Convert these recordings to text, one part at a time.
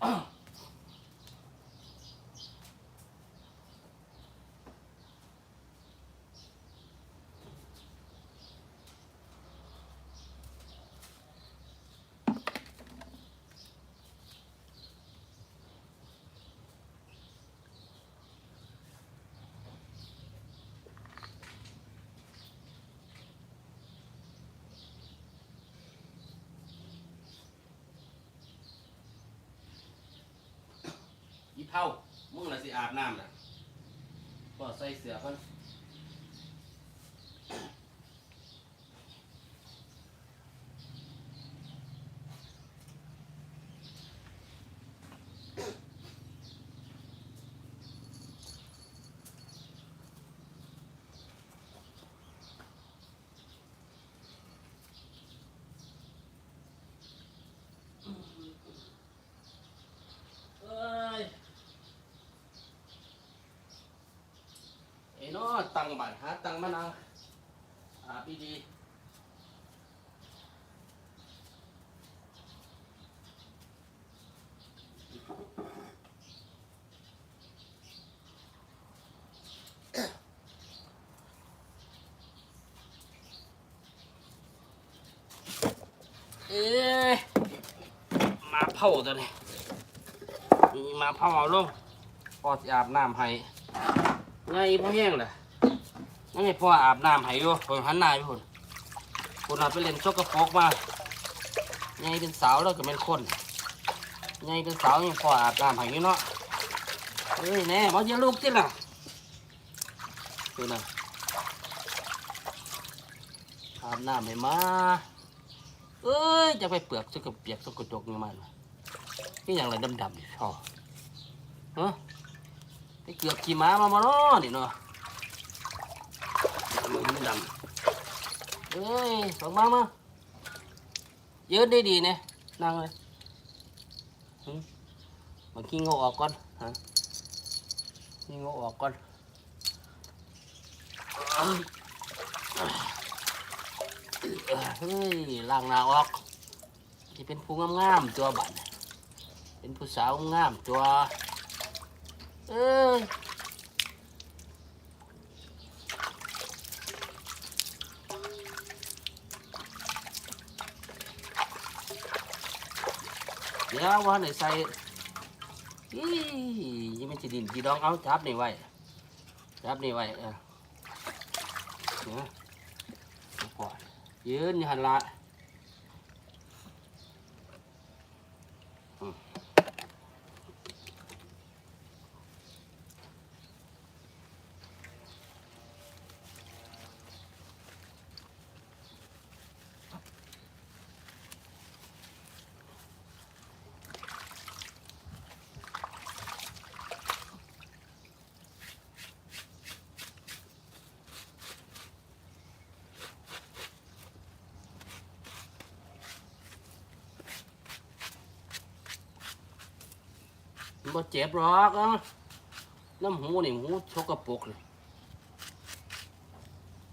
Oh. ท่ามึงละสิอาบน้ำน่ะก็ใส่เสื้อก่อน เอ้ยไอ้น้อตัง บัตรหาตังมานังอาพีดีเอ้ยมาเผาตัวนี้นี่มาเผาเอาลงพอสิอาบน้ำให้ไงพ่อแห้งเลย นั่นไงพ่ออาบน้ำให้อยู่ผมหันหน้าไปพุ่นคุณอาไปเล่นชกกระโปรกมาไงเป็นสาวแล้วก็เป็นคนไงเป็นสาวยังพ่ออาบน้ำให้อยู่เนาะเฮ้ยแน่มาเยอะลูกจิล่ะดูนะอาบน้ำให้มาเอ้ยจะไปเปลือกสกเปียกสกจกนี่มันนี่อย่างไรดำๆนี่ชอฮะไปเกือบขี่ม้ามามาเนาะนี่เนาะ มันดำเอ้ยสองมามายืดได้ดีเนี่ยนั่งเลยมาขี้งอออกก่อนฮะขี้งอออกก่อนเฮ้ยล้างหน้าออกที่เป็นผู้งามๆตัวบัดเป็นผู้สาวงามตัวเอ้ย ดี๋ยวว่าไหนใส่อียังไม่จะดินจีดองเอาจับนี่ไว้จับนี่ไว้เออเนี่ยก่อนยืนหันละ บ่เจ็บหรอกเอ้าน้ำหูนี่หูชกกระปรกเลย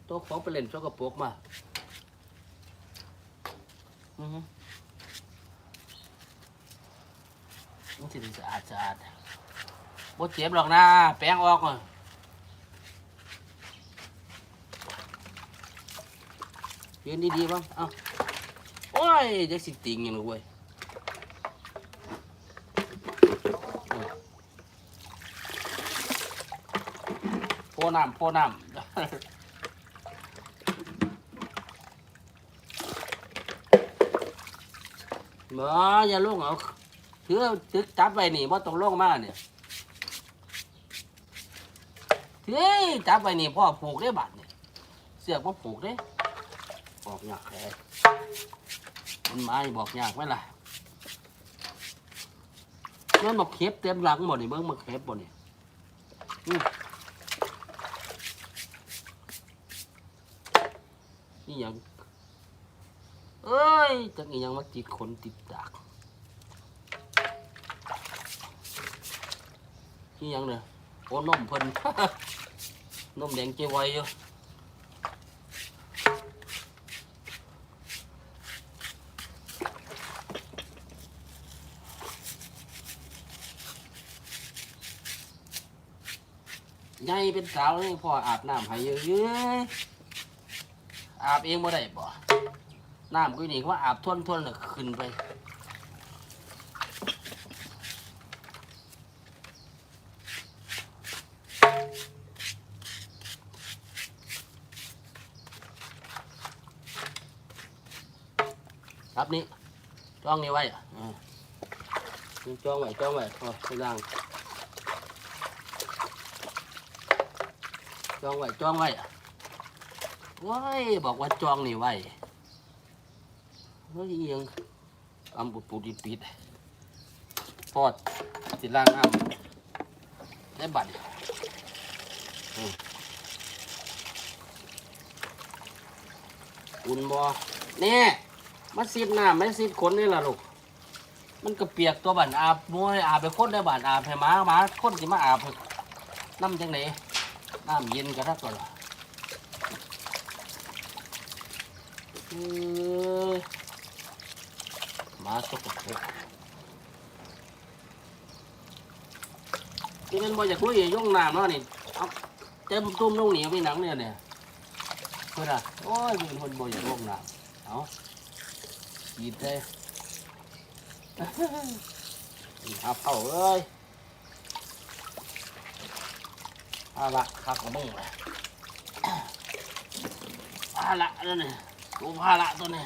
ตัวของไปเล่นชกกระปรกมาอือฮึมันสิได้สะอาดสะอาดบ่เจ็บหรอกนะ แป้งออกอะยืนดีๆบ้างเอ้าโอ้ยเด็กสิติงอย่างเลยเว้ย น้ำโพน้ำบ่อย่าลงเอาถือตึกจับไว้นี่บ่ต้องลงมาเนี่ยถือจับไว้นี่พ่อผูกได้บัดนี่ยเสือกบ่ผูกเด้บอกยากแค่มันไม้บอกยากไหมล่ะนั่นบอกเข็บเต็มหลังหมดนี่เบิ่งมาเข็บบ่นี่ อีหยังเอ้ยจักอีหยังมาติดขนติดดากนี่ยังเนี่ยโอ้นมเพิ่น นมแดงเจไวอยู่ใหญ่เป็นสาวนี่พออาบน้ำให้เยอะๆ อาบเองบ่ได้บ่น้ำกูนี่ว่าอาบท่วนท่วนเลยขึ้นไปครับนี่จ้องนี่ไว้อจ้องไว้จ้องไว้โอ้ยดังจ้องไว้จ้องไว้ ว้ายบอกว่าจองนี่ไว้เฮ้ยอิหยังอำปุดปุดอิดปิดพอดสิล่างน้ำได้บัตรอุ่นบ่เนี่ยมาซีดน้ำไม่ซีดขนนี่ล่ะลูก มันก็เปียกตัวบันอาบมวยอาบไปคนได้บันอาบให้หมาหมาคนสิมาอาบน้ำจังไหนน้ำเย็นก็ทักก่อนล่ะเอ้ยหมาสกปรกที่เป็นบอยากคุยย่องน้ำเนาะนี่เอาเต็มตุ้มลงเหนียวไปหนังเนี่ยเนี่ยเพื่อนอะโอ้ยเป็นคนบอยากย่องน้ำเอาขีดเลยเอาเผาเอ้ยเอาละครับกของมึงเลยเอาละตัวนี้ตั วพาละตัวนี้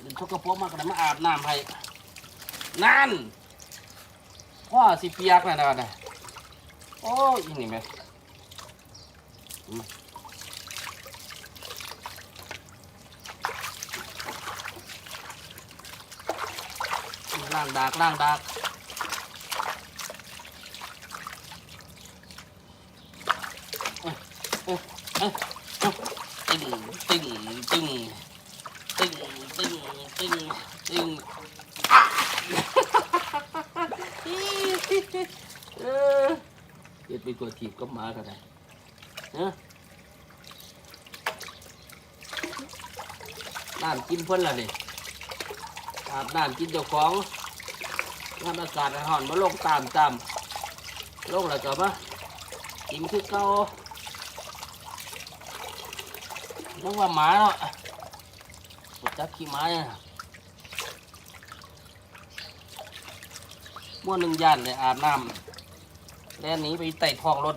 เดินชกกระโปงมากระมาอาบน้ำให้นั่นพ่อสิเปียกนะนะนะโอ้ยนี่แม่อืมล่างดากล่างดากเอ้ยเอ้ยเอ้ยเอ้ยตึงตึงตึงตึงตึงตึงตึงอะเออ เดี๋ยวไปกดถีบก็มาก็ได้เนอะน้ำกินเพิ่นละนี่อาบน้ำกินเจ้าของน้ำอากาศร้อนมาลงตามตามลงแล้วก็มากินคือเก่านึกว่าหมาเนาะปวดจับขี้หมาเนี่ยม้วนหนึ่งย่านเลยอาบน้ำ แล้วหนีไปไต่ท้องรถ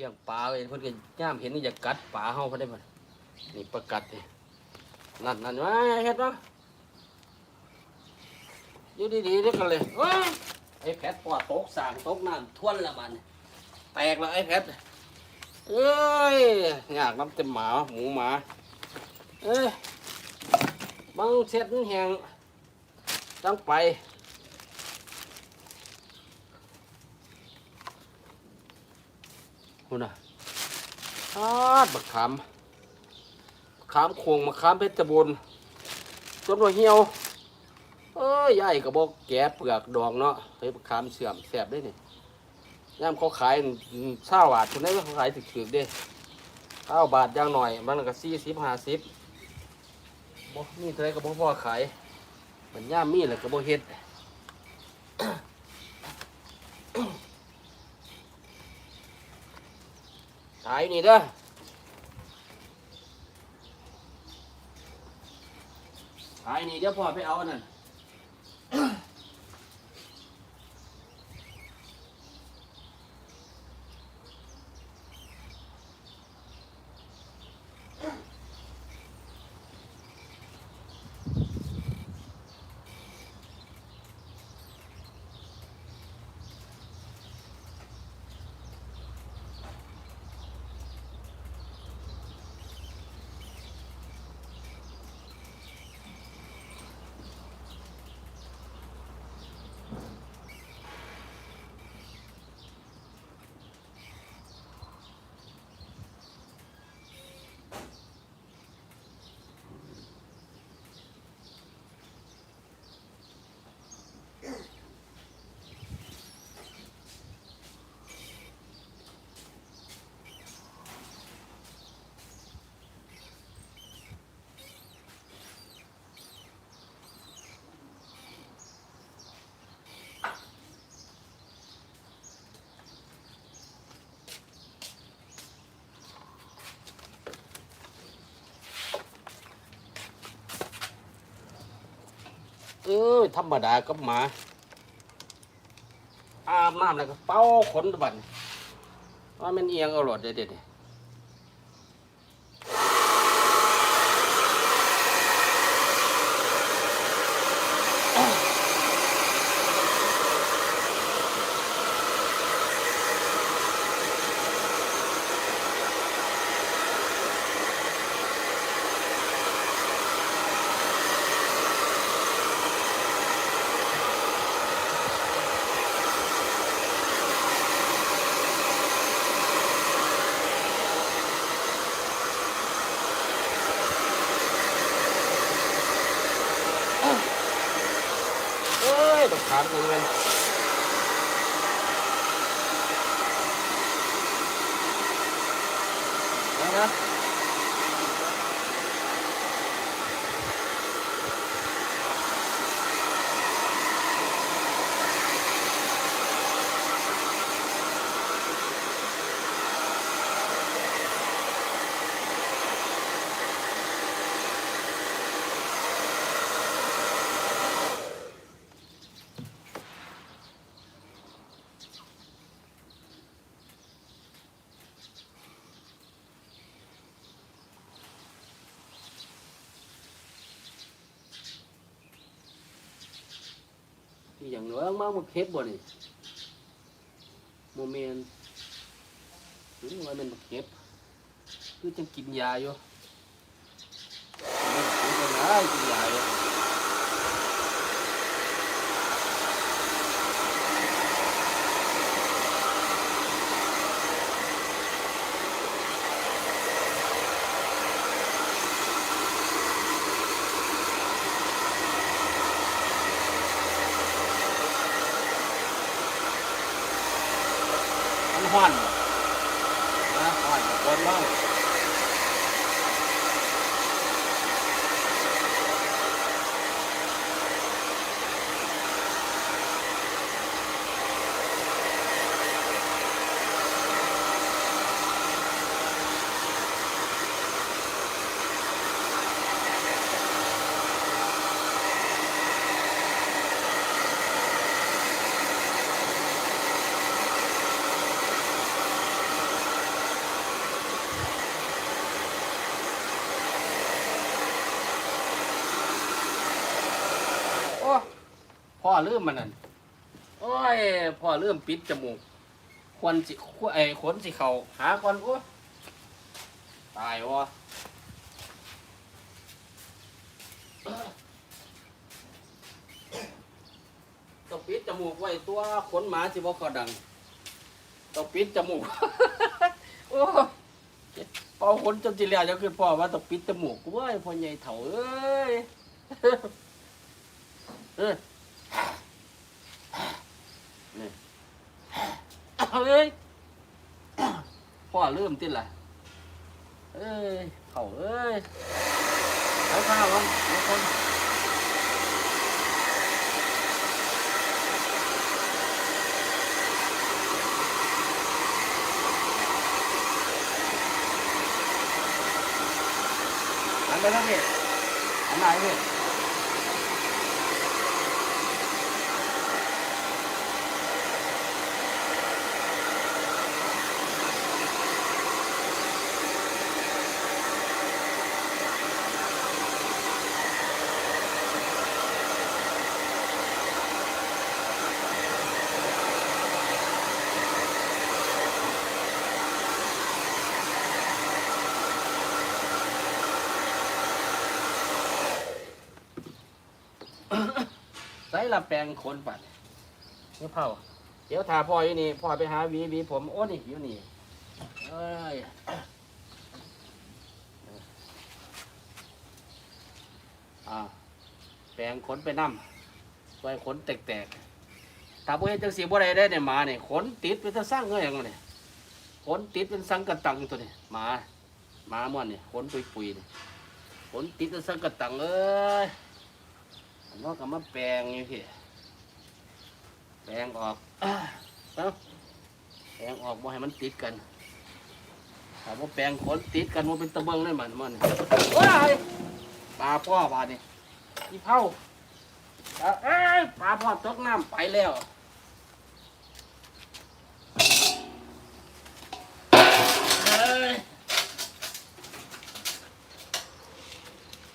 ลี้ยงปลาเองเพิ่นก็ย่ามเห็นนี่อยากกัดปลาเฮาเพิ่นได้บ่นี่ประกัดนี่นั่นนั่นว่าเฮ็ดบ่อยู่ดีๆเด้อกันเลยเอ้ยไอ้แพทปอดตกสางตกน้ำท่วนละมันแตกแล้วไอ้แพทเอ้ยยากน้ำเต็มหมาหมูหมาเอ้ยบังเสร็จแหงจังไป คุณน่ะอาดบักขามบักขามโคงบักขามเพชรบุญจนว่าเหี่ยว เอ้ยยายก็บอกแกะเปลือกดองเนาะเฮ้ยบักขามเสื่อมแสบได้นี่ย่ามเขาขายข้าบาทคนนั้นเขาขายถึกๆเด้เศร้าบาทอย่างหน่อย มันก็สี่สิบห้าสิบบ่มีเท่าไรก็บ่พอขายมันย่ามมีแหละก็บ่เฮ็ด ถ่ายนี่เด้อหายนี่เดี๋ยวพ่อไปเอาอันนั้น เออธรรมดากับหมา อาบน้ำแล้วก็เป้าขนตะบันว่ามันเอียงเอาหลอดเด็ดๆเอ้ ยตกขาดเลยเว้ยเอานะ อย่างน้อยมากมันเค็บบ่นี่โมเมนหรือว่ามันมาเค็บคือจังกินยาอยู่มันกินกันนะกินยาอยู่ ห้อนนะห้อนกับคนบ้า ลืมมันนั่นโอ้ยพ่อลืมปิดจมูกควนสิขวไอ้ขนสิเขาหาก่อนโอ้ยตายวะต้องปิดจมูกไว้ตัวขนหมาสิบ่เขาดังต้องปิดจมูกโอ้เป่าขนจนสิแล้วจะคือพ่อว่าต้องปิดจมูกกูเว้ยพ่อใหญ่เถ่าเอ้ยเออ นี่เอาเอ้ยพ่อเริ่มติดละเอ้ย เข่าเอ้ยเอาข้าวกันทุกคนหันไปทางนี้หันไหนพี่ แปลงขนปัดนี่เผาเดี๋ยวทาพ่ออยู่นี่พ่อไปหาวีวีผมโอ้นี่อยู่นี่เอ้ยอ่าแปลงขนไปน้ำไว้ขนแตกๆถ้าบ่เห็นจังสีบ่ได้ได้เนี่ยหมาเนี่ยขนติดเป็นตะสร้างเงยอย่างเนี้ยขนติดเป็นสังกะตังตัวนี้หมาหมาม่วนเนี่ยขนปุยๆนี่ขนติดเป็นสังกะตังเอ้ย ผมว่าก็มาแปลงนี่พี่แปลงออกอ่าเอ้าแปลงออกบ่ให้มันติดกันถ้าว่าแปลงขนติดกันมันเป็นตะเบิงเลยมันมันว้ายปลาพ่อบาดนี่อีเผาอะเอ้ยปลาพ่อตกน้ำไปแล้วเอ้ย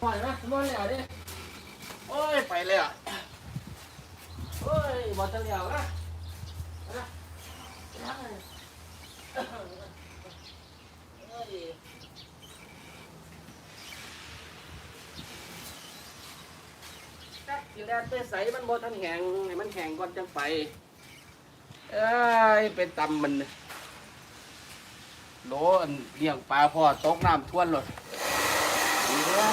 ปล่อยนะมันแล้วดิโอ้ย ไปเลยอะโอ้ยบอตะเหลียวนะนะเอ้ยจักกินแดดไปใสมันบอทันแหงให้มันแหงก่อนจังไป เอ้ยเป็นตำมันโหลอันเลี้ยงปลาพ่อตกน้ำท่วนหลดดีเด้อ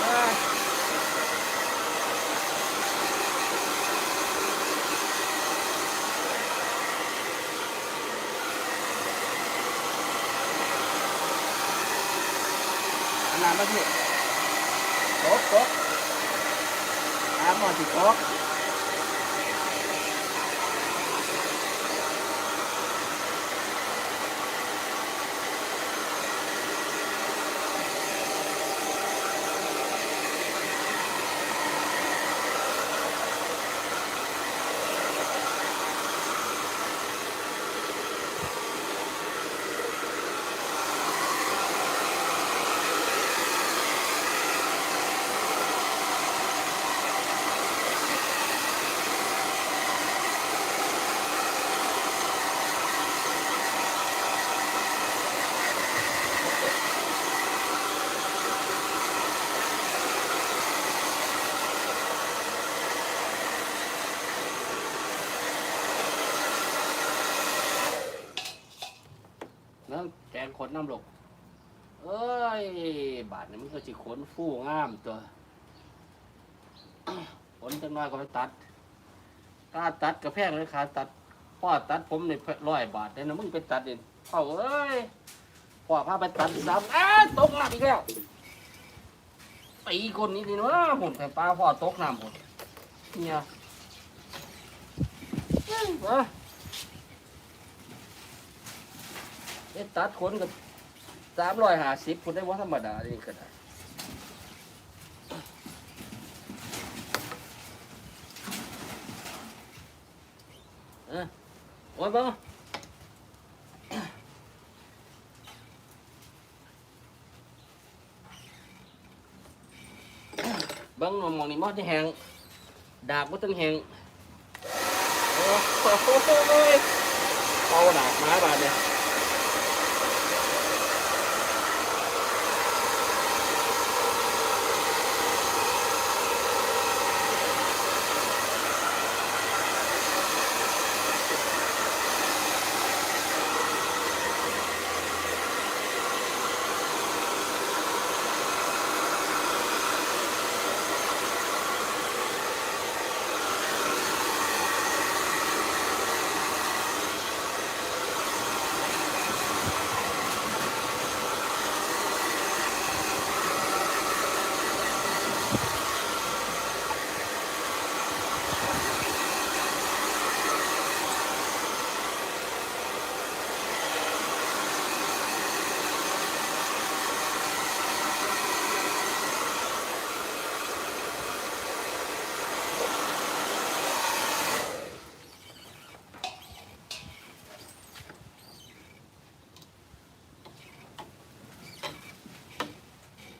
เอ้ยอันนั้นมาพี่โต๊ะโต๊ะตาม หมอสิโต๊ะ นั่นแกงขนน้ำหลกเอ้ย บาทนี่มันก็สิขนฟู่งามตัวขนจังน้อยก็ไปตัดค่าตัดกระแพงเลยค่าตัดพ่อตัดผมนี่ร้อยบาทเลยนะมึงไปตัดเองพ่อเอ้ยพ่อพาไปตัดซ้ำอ้าตกน้ำอีกแล้วตีคนนี้ดีนะผมแต่ปลาพ่อตกน้ำผมเนี่ยเอ้ยมาเอ็ดตัดขนกับสามร้อยห้าสิบคนได้ว่าธรรมดานี่ก็ได้เออโอ้ยบ้างบิ้งมองนี่มอดที่แหงดากก็ต้องแหงโอ้โหเอาดากมาบาดเนี่ย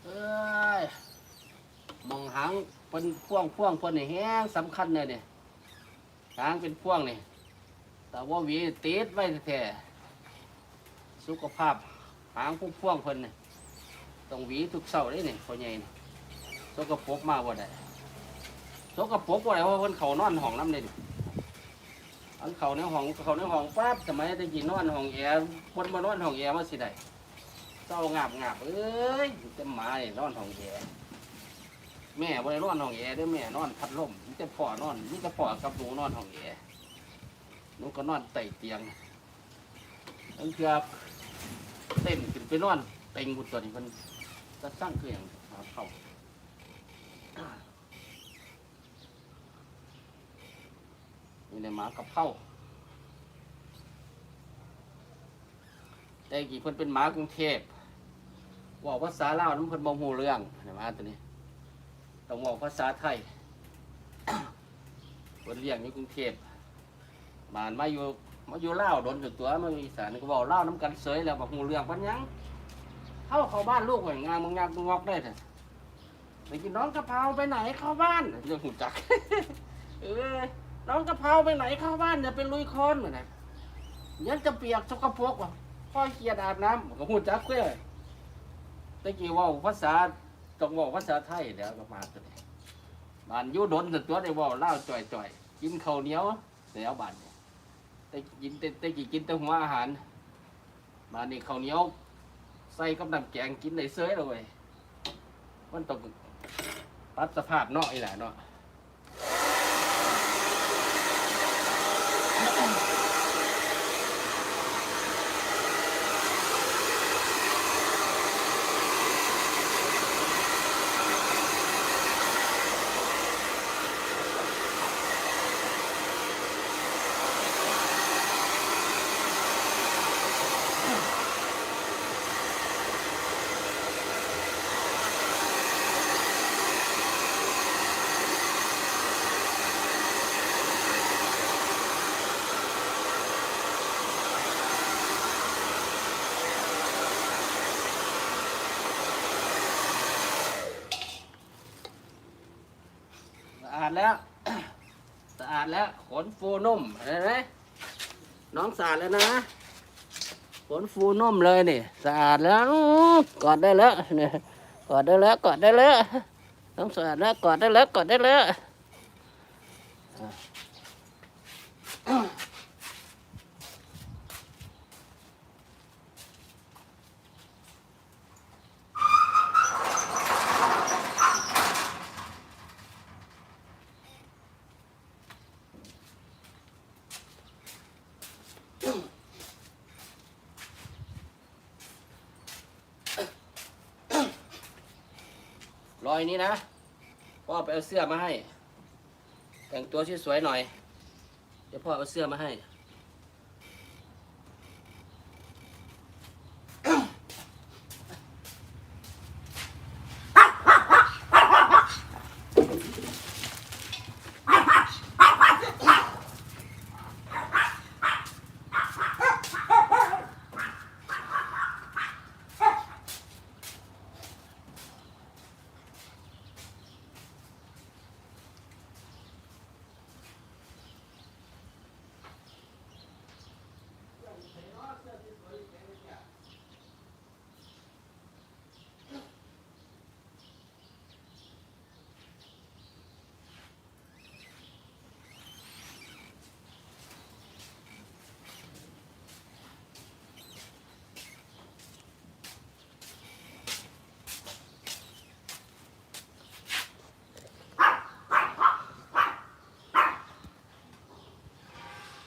เอ้ยมองหาง พ่วงพ่วงพิ่นนี่แห้งสำคัญเลยเนี่ยหางเป็นพ่วงนี่แต่ว่าวีติดไว้แท้สุขภาพหางพุ่งพ่วงเพิ่นนี่ต้องหวีทุกเสาร์ได้นี่พ่อใหญ่นี่สกปรกมากว่าได้สกปรกว่าได้เพราะเพิ่นเขานอนห้องน้ำเลยนี่อันเขาในห้องเขาในห้องปั๊บสมัยตะกี้นอนห้องแอร์คนมานอนห้องแอร์มาสิได้เศร้างาบงาบเอ้ยเต็มหมายนอนห้องแอร์ แม่บ่ได้นอนห้องแอร์เด้อแม่นอนพัดลมมีแต่พ่อนอนมีแต่พ่อกับหนูนอนห้องแอร์หนูก็นอนไต่เตียงนั่นคือเต้นขึ้นไปนอนเต็งบุตรตัวนี้มันจะสร้างเครื่องหาเขานี่ในหมากับเข้าแต่กี่เพิ่นเป็นหมากรุงเทพบอกภาษาลาวนั้นเพิ่นบ่ฮู้เรื่องในหมาตัวนี้ ต้องบอกภาษาไทยเพิ่นเลี้ยงอยู่กรุงเทพบ้านมาอยู่มาอยู่เล่าวโดนจุดตัวมาอยู่อีสานก็บอกเล่าวน้ำกันเสยแล้วบอกหูเรื่องปัญญังเข้าเข้าบ้านลูกหงงานมึงงานมึงงอกได้เถอะไปกินน้องกะเพราไปไหนเข้าบ้านเรื่องหูจัก เออน้องกะเพราไปไหนเข้าบ้านอย่าเป็นลุยโคลนเหมือนนะยังจะเปียกสกปรกว่ะพ่อเกียดอาบน้ำก็หูจักเพื่อตะกี้เว่าภาษา ต้องเว่าภาษาไทยเดี๋ยวก็มาตัวนี้บ้านยุดนตัวได้เว่าเล่าวจ่อยๆกินข้าวเหนียวแล้วบ้านเนี่ยแต่กินแต่แต่กี่กินแต่หัวอาหารมานนี่ข้าวเหนียวใส่กับน้ำแกงกินได้เซยเลยเว้ยมันต้องปรับสภาพเนาะอีหล่ะเนาะ ดแล้ว สะอาดแล้ว ขนฟูนุ่มเห็นไหมน้องสะอาดแล้วนะ ขนฟูนุ่มเลยนี่ สะอาดแล้วกอดได้แล้วเนี่ยกอดได้แล้วกอดได้แล้วน้องสะอาดแล้วกอดได้แล้วกอดได้แล้ว นะพ่อไปเอาเสื้อมาให้ แต่งตัวสวยๆหน่อย เดี๋ยวพ่อเอาเสื้อมาให้